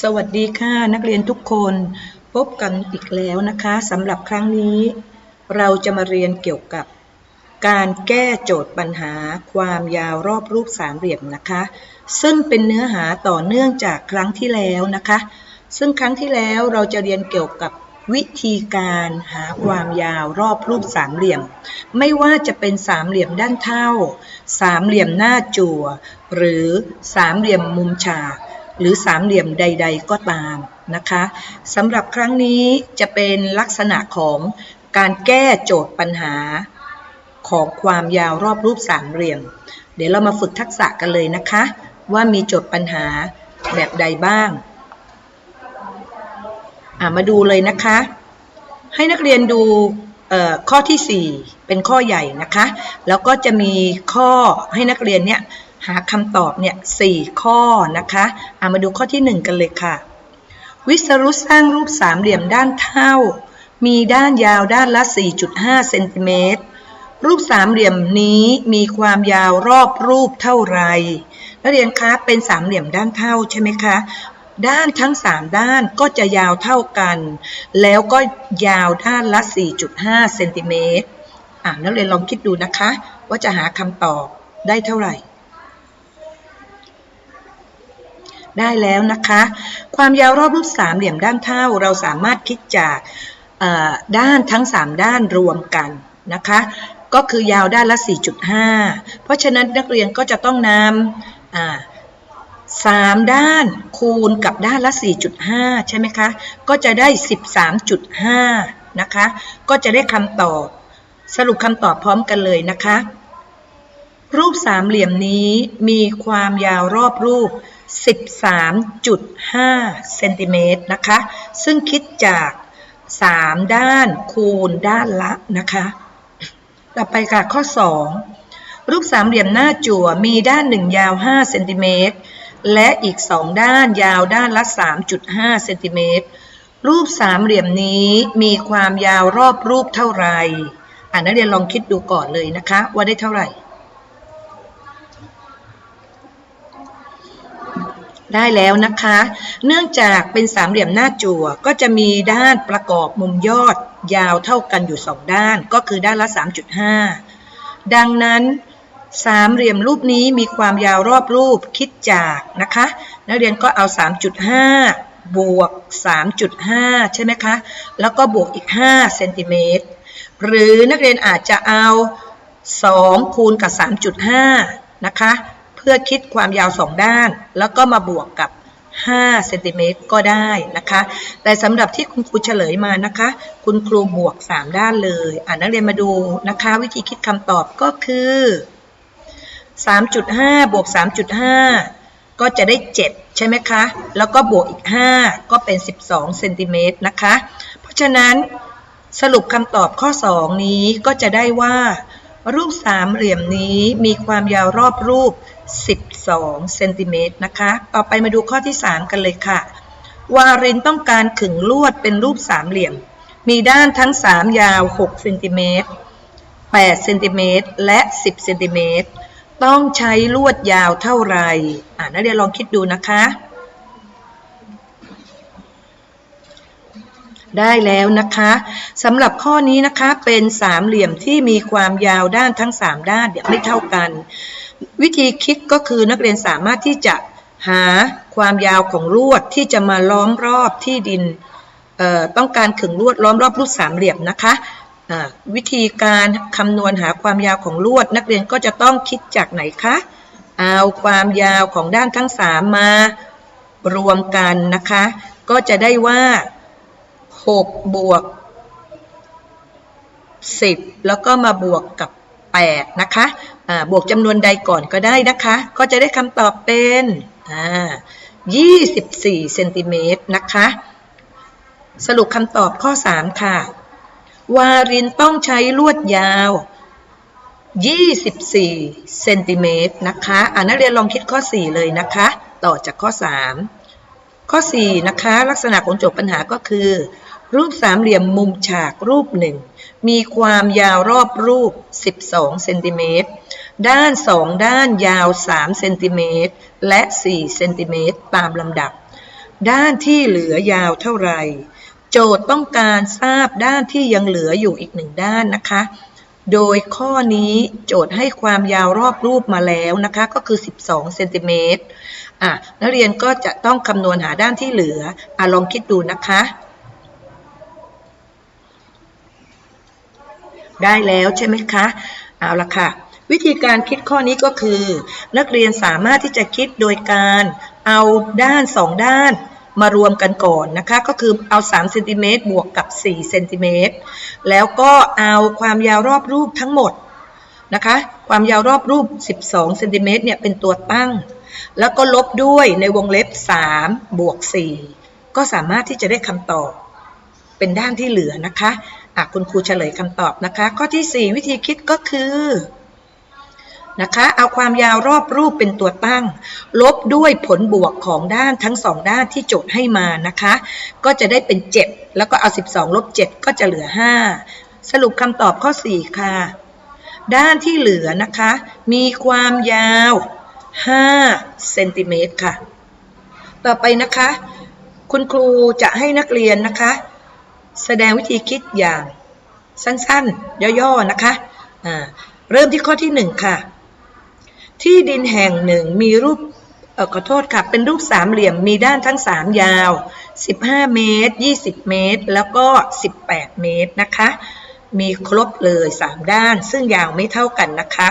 สวัสดีค่ะนักเรียนทุกคนพบกันอีกแล้วนะคะสำหรับครั้งนี้ เราจะมาเรียนเกี่ยวกับ การแก้โจทย์ปัญหาความยาวรอบรูปสามเหลี่ยมนะคะ ซึ่งเป็นเนื้อหาต่อเนื่องจากครั้งที่แล้วนะคะ ซึ่งครั้งที่แล้วเราจะเรียนเกี่ยวกับวิธีการหาความยาวรอบรูปสามเหลี่ยม ไม่ว่าจะเป็นสามเหลี่ยมด้านเท่า สามเหลี่ยมหน้าจั่ว หรือสามเหลี่ยมมุมฉาก หรือสามเหลี่ยมใด ๆ ก็ตามนะคะสำหรับครั้งนี้จะเป็นลักษณะของการแก้โจทย์ปัญหาของความยาวรอบรูปสามเหลี่ยม เดี๋ยวเรามาฝึกทักษะกันเลยนะคะ ว่ามีโจทย์ปัญหาแบบใดบ้างามาดูเลยนะคะ ให้นักเรียนดูข้อที่ 4 เป็นข้อใหญ่นะคะ แล้วก็จะมีข้อให้นักเรียนเนี่ย หาคำตอบเนี่ยสข้อนะคะอามาดูข้อที่ 1 กันเลยค่ะ วิสรุตสร้างรูปสามเหลี่ยมด้านเท่า มีด้านยาวด้านละ 4.5เซนติเมตรรูปสามเหลี่ยมนี้มีความยาวรอบรูปเท่าไรนักเรียนคะเป็นสามเหลี่ยมด้านเท่าใช่ไหมคะ ด้านทั้ง 3 ด้านก็จะยาวเท่ากัน แล้วก็ยาวด้านละ 4.5เซนติเมตรอ่านักเรียนลองคิดดูนะคะ ว่าจะหาคำตอบได้เท่าไหร่ ได้แล้วนะคะ ความยาวรอบรูปสามเหลี่ยมด้านเท่า เราสามารถคิดจากด้านทั้ง 3 ด้านรวมกันนะคะ ก็คือยาวด้านละ 4.5 เพราะฉะนั้นนักเรียนก็จะต้องนำสามด้านคูณกับด้านละ 4.5 ใช่ไหมคะ ก็จะได้ 13.5 นะคะ ก็จะได้คำตอบ สรุปคำตอบพร้อมกันเลยนะคะ รูปสามเหลี่ยมนี้มีความยาวรอบรูป 13.5 เซนติเมตรนะคะ ซึ่งคิดจาก 3 ด้านคูณด้านละนะคะ ต่อไปค่ะข้อ 2 รูปสามเหลี่ยมหน้าจั่วมีด้านหนึ่งยาว 5 เซนติเมตร และอีก 2 ด้านยาวด้านละ 3.5 เซนติเมตร รูปสามเหลี่ยมนี้มีความยาวรอบรูปเท่าไหร่อ่านักเรียนลองคิดดูก่อนเลยนะคะ ว่าได้เท่าไหร่ ได้แล้วนะคะ เนื่องจากเป็นสามเหลี่ยมหน้าจั่วก็จะมีด้านประกอบมุมยอดยาวเท่ากันอยู่2ด้าน ก็คือด้านละ 3.5 ดังนั้นสามเหลี่ยมรูปนี้มีความยาวรอบรูปคิดจากนะคะ นักเรียนก็เอา 3.5 บวก 3.5 ใช่ไหมคะ แล้วก็บวกอีก5เซนติเมตรหรือนักเรียนอาจจะเอา 2 คูณกับ 3.5 นะคะ พื่อคิดความยาวสองด้าน แล้วก็มาบวกกับ 5 เซนติเมตรก็ได้นะคะ แต่สำหรับที่คุณครูเฉลยมานะคะ คุณครูบวก 3 ด้านเลย อ่านักเรียนมาดูนะคะ วิธีคิดคำตอบก็คือ 3.5 บวก 3.5 ก็จะได้ 7 ใช่ไหมคะ แล้วก็บวกอีก 5 ก็เป็น 12 เซนติเมตรนะคะ เพราะฉะนั้นสรุปคำตอบข้อ 2 นี้ก็จะได้ว่ารูปสามเหลี่ยมนี้มีความยาวรอบรูป 12เซนติเมตรนะคะ ต่อไปมาดูข้อที่ 3 กันเลยค่ะ วารินต้องการขึงลวดเป็นรูปสามเหลี่ยม มีด้านทั้ง 3 ยาว6เซนติเมตร8เซนติเมตรและ 10เซนติเมตรต้องใช้ลวดยาวเท่าไหร่อ่านักเรียนลองคิดดูนะคะ ได้แล้วนะคะสำหรับข้อนี้นะคะเป็นสามเหลี่ยมที่มีความยาวด้านทั้ง 3 ด้านเดี๋ยวไม่เท่ากัน วิธีคิดก็คือนักเรียนสามารถที่จะหาความยาวของลวดที่จะมาล้อมรอบที่ดินต้องการขึงลวดล้อมรอบรูปสามเหลี่ยมนะคะวิธีการคำนวณหาความยาวของลวด นักเรียนก็จะต้องคิดจากไหนคะ เอาความยาวของด้านทั้งสามมารวมกันนะคะ ก็จะได้ว่า6บวก10 แล้วก็มาบวกกับ 8 นะคะบวกจำนวนใดก่อนก็ได้นะคะ ก็จะได้คำตอบเป็น24เซนติเมตรนะคะ สรุปคำตอบข้อ 3 ค่ะ วารินต้องใช้ลวดยาว 24เซนติเมตรนะคะอ่านักเรียนลองคิดข้อ 4 เลยนะคะ ต่อจากข้อ 3 ข้อ 4 นะคะ ลักษณะของโจทย์ปัญหาก็คือ รูปสามเหลี่ยมมุมฉากรูปหนึ่งมีความยาวรอบรูป 12 เซนติเมตร ด้าน2ด้านยาว 3 เซนติเมตร และ 4 เซนติเมตรตามลำดับ ด้านที่เหลือยาวเท่าไหร่ โจทย์ต้องการทราบด้านที่ยังเหลืออยู่อีกหนึ่งด้านนะคะ โดยข้อนี้โจทย์ให้ความยาวรอบรูปมาแล้วนะคะ ก็คือ 12 เซนติเมตรอะนักเรียนก็จะต้องคำนวณหาด้านที่เหลืออะลองคิดดูนะคะ ได้แล้วใช่ไหมคะ เอาละค่ะ วิธีการคิดข้อนี้ก็คือ นักเรียนสามารถที่จะคิดโดยการเอาด้านสองด้านมารวมกันก่อนนะคะ ก็คือเอา3เซนติเมตรบวกกับ4เซนติเมตรแล้วก็เอาความยาวรอบรูปทั้งหมดนะคะ ความยาวรอบรูป 12เซนติเมตรเนี่ยเป็นตัวตั้ง แล้วก็ลบด้วยในวงเล็บ3บวก4ก็สามารถที่จะได้คำตอบเป็นด้านที่เหลือนะคะ อะคุณครูเฉลยคำตอบนะคะ ข้อที่ 4 วิธีคิดก็คือนะคะเอาความยาวรอบรูปเป็นตัวตั้ง ลบด้วยผลบวกของด้านทั้งสองด้านที่โจทย์ให้มานะคะ ก็จะได้เป็น 7 แล้วก็เอา 12 ลบ 7 ก็จะเหลือ 5 สรุปคำตอบข้อ 4 ค่ะ ด้านที่เหลือนะคะ มีความยาว5เซนติเมตรค่ะ ต่อไปนะคะ คุณครูจะให้นักเรียนนะคะ แสดงวิธีคิดอย่างสั้นๆ ย่อๆ นะคะอ่าเริ่มที่ข้อที่ 1 ค่ะ ที่ดินแห่งหนึ่งมีรูปออขอโทษค่ะ เป็นรูปสามเหลี่ยมมีด้านทั้ง 3 ยาว 15 เมตร 20 เมตร แล้วก็ 18 เมตรนะคะ มีครบเลย 3 ด้าน ซึ่งยาวไม่เท่ากันนะคะ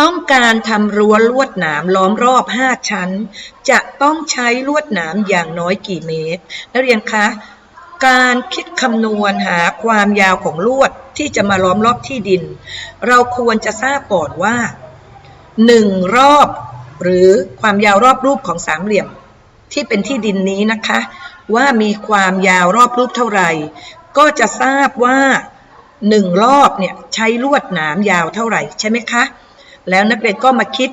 ต้องการทำรั้วลวดหนามล้อมรอบ 5 ชั้น จะต้องใช้ลวดหนามอย่างน้อยกี่เมตรนักเรียนคะ การคิดคำนวณหาความยาวของลวดที่จะมาล้อมรอบที่ดิน เราควรจะทราบก่อนว่า 1 รอบหรือความยาวรอบรูปของสามเหลี่ยม ที่เป็นที่ดินนี้นะคะ ว่ามีความยาวรอบรูปเท่าไหร่ ก็จะทราบว่า 1 รอบเนี่ยใช้ลวดหนามยาวเท่าไหร่ใช่ไหมคะ แล้วนักเรียนก็มาคิด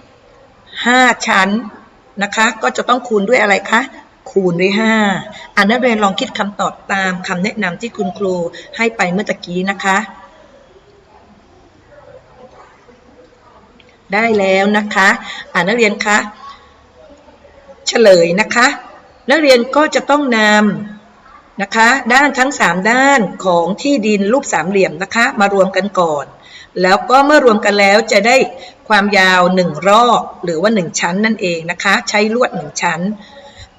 5 ชั้นนะคะ ก็จะต้องคูณด้วยอะไรคะ คูณด้วย5อ่านักเรียนลองคิดคำตอบตามคำแนะนำที่คุณครูให้ไปเมื่อตะกี้นะคะ ได้แล้วนะคะ อ่านักเรียนคะเฉลยนะคะ นักเรียนก็จะต้องนำนะคะ ด้านทั้ง 3 ด้านของที่ดินรูปสามเหลี่ยมนะคะ มารวมกันก่อนแล้วก็เมื่อรวมกันแล้วจะได้ความยาว 1 รอบหรือว่า 1 ชั้นนั่นเองนะคะ ใช้ลวด 1 ชั้น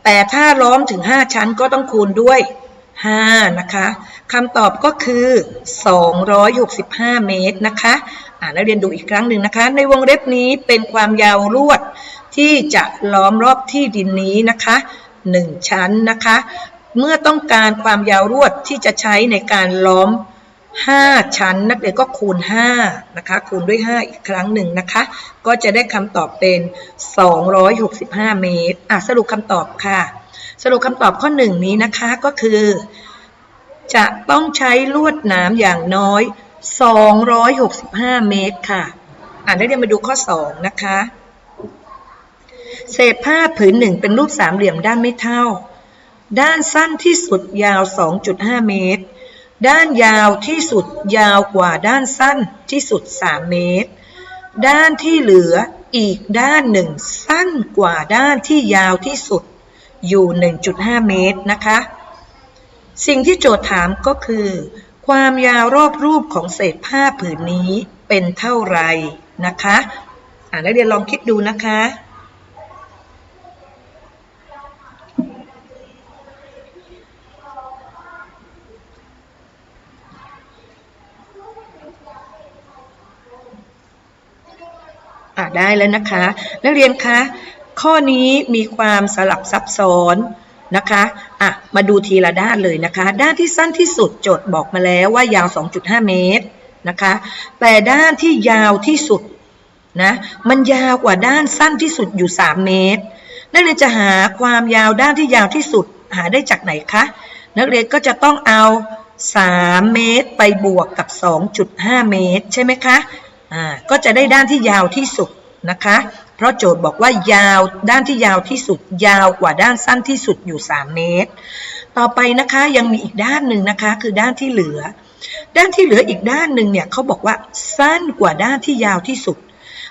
แต่ถ้าล้อมถึง 5 ชั้นก็ต้องคูณด้วย 5 นะคะคำตอบก็คือ 265 เมตรนะคะอ่านักเรียนดูอีกครั้งหนึ่งนะคะ ในวงเล็บนี้เป็นความยาวลวดที่จะล้อมรอบที่ดินนี้นะคะ 1 ชั้นนะคะ เมื่อต้องการความยาวลวดที่จะใช้ในการล้อม 5 ชั้น นักเรียนก็คูณ5นะคะคูณด้วย 5 อีกครั้งหนึ่งนะคะ ก็จะได้คำตอบเป็น 265 เมตรอะสรุปคำตอบค่ะ สรุปคำตอบข้อ 1 นี้นะคะก็คือ จะต้องใช้ลวดหนามอย่างน้อย 265 เมตรค่ะ อ่านได้เรียนมาดูข้อ 2 นะคะ เศษผ้าผืนหนึ่งเป็นรูปสามเหลี่ยมด้านไม่เท่า ด้านสั้นที่สุดยาว 2.5 เมตร ด้านยาวที่สุดยาวกว่าด้านสั้นที่สุด 3 เมตร ด้านที่เหลืออีกด้านหนึ่งสั้นกว่าด้านที่ยาวที่สุดอยู่ 1.5 เมตรนะคะ สิ่งที่โจทย์ถามก็คือ ความยาวรอบรูปของเศษผ้าผืนนี้เป็นเท่าไหร่นะคะ อ่านักเรียนลองคิดดูนะคะ ได้แล้วนะคะ นักเรียนคะข้อนี้มีความสลับซับซ้อนนะคะอะมาดูทีละด้านเลยนะคะ ด้านที่สั้นที่สุดโจทย์บอกมาแล้วว่ายาว 2.5 เมตรนะคะ แต่ด้านที่ยาวที่สุดนะมันยาวกว่าด้านสั้นที่สุดอยู่ 3 เมตร นักเรียนจะหาความยาวด้านที่ยาวที่สุดหาได้จากไหนคะ นักเรียนก็จะต้องเอา 3 เมตรไปบวกกับ 2.5 เมตร ใช่ไหมคะอ่าก็จะได้ด้านที่ยาวที่สุด นะคะ เพราะโจทย์บอกว่ายาวด้านที่ยาวที่สุด ยาวกว่าด้านสั้นที่สุดอยู่ 3 เมตร ต่อไปนะคะยังมีอีกด้านหนึ่งนะคะคือด้านที่เหลือ ด้านที่เหลืออีกด้านหนึ่งเนี่ยเขาบอกว่าสั้นกว่าด้านที่ยาวที่สุด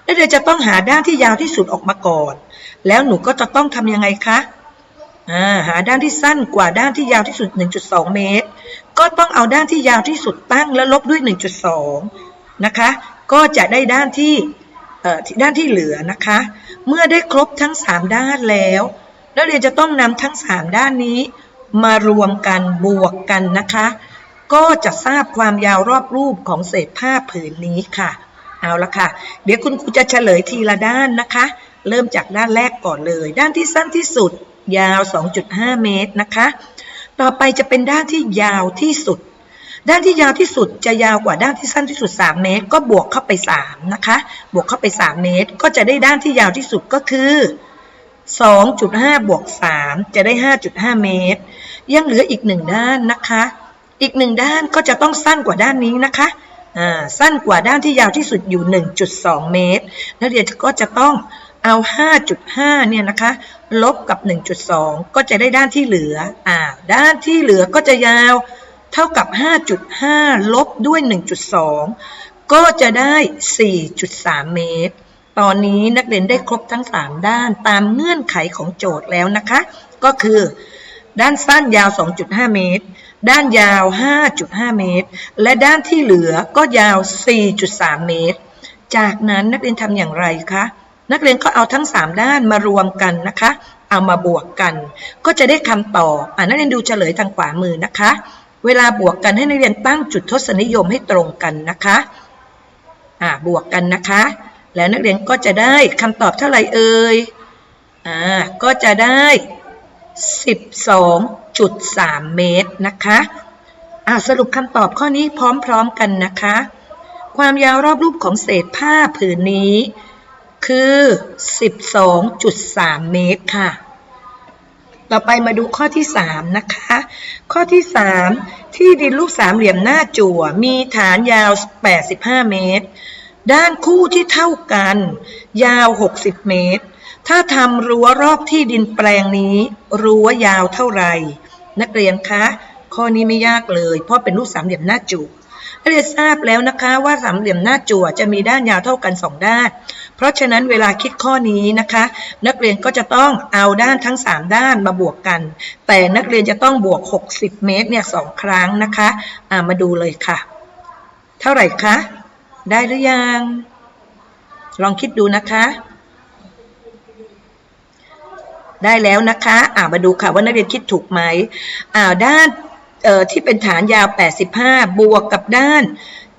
แล้วเดี๋ยวจะต้องหาด้านที่ยาวที่สุดออกมาก่อน แล้วหนูก็จะต้องทำยังไงคะหาด้านที่สั้นกว่าด้านที่ยาวที่สุด 1.2 เมตร ก็ต้องเอาด้านที่ยาวที่สุดตั้งแล้วลบด้วย 1.2 นะคะ ก็จะได้ด้านที่ ด้านที่เหลือนะคะ เมื่อได้ครบทั้ง 3 ด้านแล้ว นักเรียนจะต้องนำทั้ง 3 ด้านนี้มารวมกันบวกกันนะคะ ก็จะทราบความยาวรอบรูปของเศษผ้าผืนนี้ค่ะ เอาละค่ะ เดี๋ยวคุณครูจะเฉลยทีละด้านนะคะ เริ่มจากด้านแรกก่อนเลย ด้านที่สั้นที่สุดยาว 2.5 เมตรนะคะ ต่อไปจะเป็นด้านที่ยาวที่สุด ด้านที่ยาวที่สุดจะยาวกว่าด้านที่สั้นที่สุด 3 เมตร ก็บวกเข้าไป 3 นะคะ บวกเข้าไป 3 เมตร ก็จะได้ด้านที่ยาวที่สุดก็คือ2.5บวก3จะได้ 5.5 เมตร ยังเหลืออีกหนึ่งด้านนะคะ อีกหนึ่งด้านก็จะต้องสั้นกว่าด้านนี้นะคะอ่าสั้นกว่าด้านที่ยาวที่สุดอยู่ 1.2 เมตร นักเรียนก็จะต้องเอา 5.5 เนี่ยนะคะ ลบกับ 1.2 ก็จะได้ด้านที่เหลืออ่าด้านที่เหลือก็จะยาว เท่ากับ 5.5 ลบด้วย 1.2 ก็จะได้ 4.3 เมตร ตอนนี้นักเรียนได้ครบทั้ง 3 ด้านตามเงื่อนไขของโจทย์แล้วนะคะ ก็คือ ด้านสั้นยาว 2.5 เมตร ด้านยาว 5.5 เมตร และด้านที่เหลือก็ยาว 4.3 เมตร จากนั้นนักเรียนทำอย่างไรคะ นักเรียนก็เอาทั้ง 3 ด้านมารวมกันนะคะ เอามาบวกกัน ก็จะได้คำตอบอ่านักเรียนดูเฉลยทางขวามือนะคะ เวลาบวกกันให้นักเรียนตั้งจุดทศนิยมให้ตรงกันนะคะอ่าบวกกันนะคะ แล้วนักเรียนก็จะได้คำตอบเท่าไหร่เอ่ยอ่าก็จะได้ 12.3 เมตรนะคะอ่าสรุปคำตอบข้อนี้พร้อมๆกันนะคะ ความยาวรอบรูปของเศษผ้าผืนนี้คือ 12.3 เมตรค่ะ ต่อไปมาดูข้อที่ 3 นะคะ ข้อที่ 3 ที่ดินรูปสามเหลี่ยมหน้าจั่ว มีฐานยาว 85 เมตร ด้านคู่ที่เท่ากัน ยาว 60 เมตร ถ้าทำรั้วรอบที่ดินแปลงนี้ รั้วยาวเท่าไหร่ นักเรียนคะ ข้อนี้ไม่ยากเลย เพราะเป็นรูปสามเหลี่ยมหน้าจั่ว เรียนทราบแล้วนะคะว่าสามเหลี่ยมหน้าจั่วจะมีด้านยาวเท่ากัน 2 ด้าน เพราะฉะนั้นเวลาคิดข้อนี้นะคะ นักเรียนก็จะต้องเอาด้านทั้ง 3 ด้านมาบวกกัน แต่นักเรียนจะต้องบวก 60 เมตรเนี่ยสองครั้งนะคะอ่ามาดูเลยค่ะ เท่าไหร่คะ ได้หรือยัง ลองคิดดูนะคะได้แล้วนะคะ อ่ามาดูค่ะว่านักเรียนคิดถูกไหมอ่าด้าน ที่เป็นฐานยาว 85 บวกกับด้าน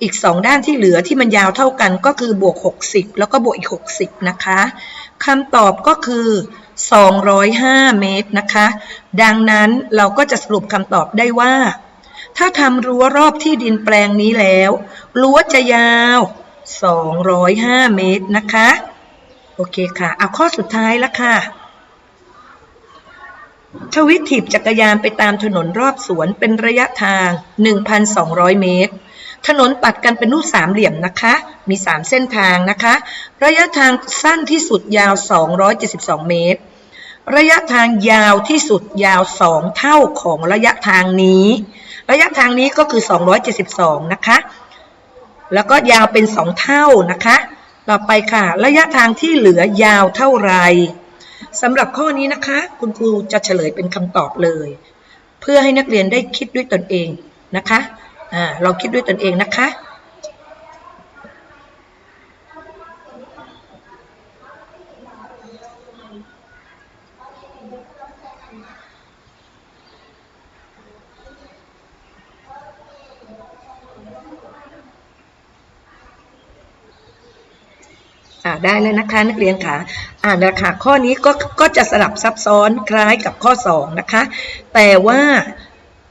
อีก 2 ด้านที่เหลือที่มันยาวเท่ากันก็คือบวก 60 แล้วก็บวกอีก 60 นะคะคำตอบก็คือ 205 เมตรนะคะ ดังนั้นเราก็จะสรุปคำตอบได้ว่า ถ้าทำรั้วรอบที่ดินแปลงนี้แล้วรั้วจะยาว 205 เมตรนะคะ โอเคค่ะ เอาข้อสุดท้ายล้วค่ะ ทวิตถีบจักรยานไปตามถนนรอบสวนเป็นระยะทาง 1,200 เมตร ถนนตัดกันเป็นรูปสามเหลี่ยมนะคะ มี 3 เส้นทางนะคะ ระยะทางสั้นที่สุดยาว 272 เมตร ระยะทางยาวที่สุดยาว 2 เท่าของระยะทางนี้ ระยะทางนี้ก็คือ 272 นะคะ แล้วก็ยาวเป็น 2 เท่านะคะ ต่อไปค่ะ ระยะทางที่เหลือยาวเท่าไร สำหรับข้อนี้นะคะ คุณครูจะเฉลยเป็นคำตอบเลย เพื่อให้นักเรียนได้คิดด้วยตนเองนะคะอ่าเราคิดด้วยตนเองนะคะ อ่าได้แล้วนะคะนักเรียนค่ะอ่านนะคะข้อนี้ก็ก็จะสลับซับซ้อนคล้ายกับข้อ 2 นะคะ แต่ว่า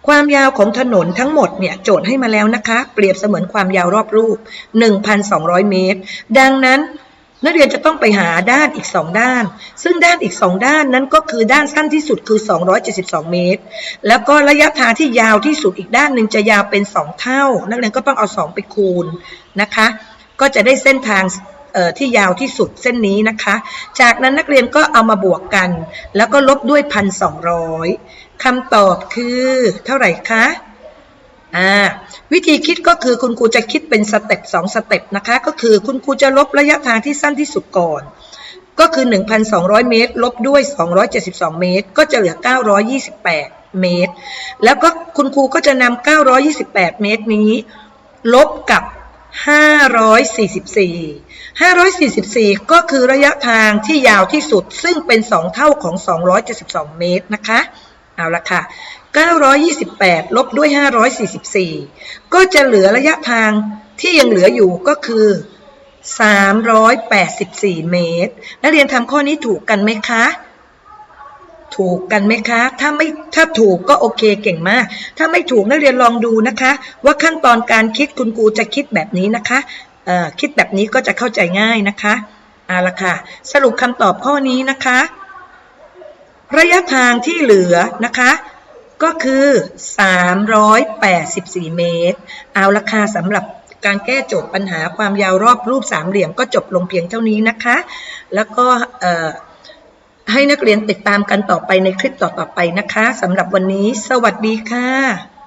ความยาวของถนนทั้งหมดเนี่ยโจทย์ให้มาแล้วนะคะ เปรียบเสมือนความยาวรอบรูป 1,200 เมตร ดังนั้นนักเรียนจะต้องไปหาด้านอีก 2 ด้าน ซึ่งด้านอีก 2 ด้านนั้นก็คือด้านสั้นที่สุดคือ 272 เมตร แล้วก็ระยะทางที่ยาวที่สุดอีกด้านหนึ่งจะยาวเป็น 2 เท่า นักเรียนก็ต้องเอา 2 ไปคูณนะคะ ก็จะได้เส้นทาง ที่ยาวที่สุดเส้นนี้นะคะ จากนั้นนักเรียนก็เอามาบวกกัน แล้วก็ลบด้วย 1,200คำตอบคือเท่าไหร่คะวิธีคิดก็คือคุณครูจะคิดเป็นสเต็ป2สเต็ปนะคะ ก็คือคุณครูจะลบระยะทางที่สั้นที่สุดก่อน ก็คือ 1,200 เมตร ลบด้วย 272 เมตร ก็จะเหลือ 928 เมตร แล้วก็คุณครูก็จะนำ928 เมตรนี้ ลบกับ 544 544 ก็คือระยะทางที่ยาวที่สุด ซึ่งเป็น 2 เท่าของ 272 เมตรนะคะ เอาละค่ะ 928 ลบด้วย 544 ก็จะเหลือระยะทางที่ยังเหลืออยู่ก็คือ 384 เมตร นักเรียนทำข้อนี้ถูกกันไหมคะ ถูกกันไหมคะ ถ้าไม่ถ้าถูกก็โอเคเก่งมาก ถ้าไม่ถูกนักเรียนลองดูนะคะ ว่าขั้นตอนการคิดคุณครูจะคิดแบบนี้นะคะเอ่อคิดแบบนี้ก็จะเข้าใจง่ายนะคะเอาละค่ะ สรุปคำตอบข้อนี้นะคะ ระยะทางที่เหลือนะคะก็คือ 384 เมตร เอาละค่ะสำหรับการแก้โจทย์ปัญหาความยาวรอบรูปสามเหลี่ยมก็จบลงเพียงเท่านี้นะคะ แล้วก็ ให้นักเรียนติดตามกันต่อไปในคลิปต่อๆไปนะคะสำหรับวันนี้ สวัสดีค่ะ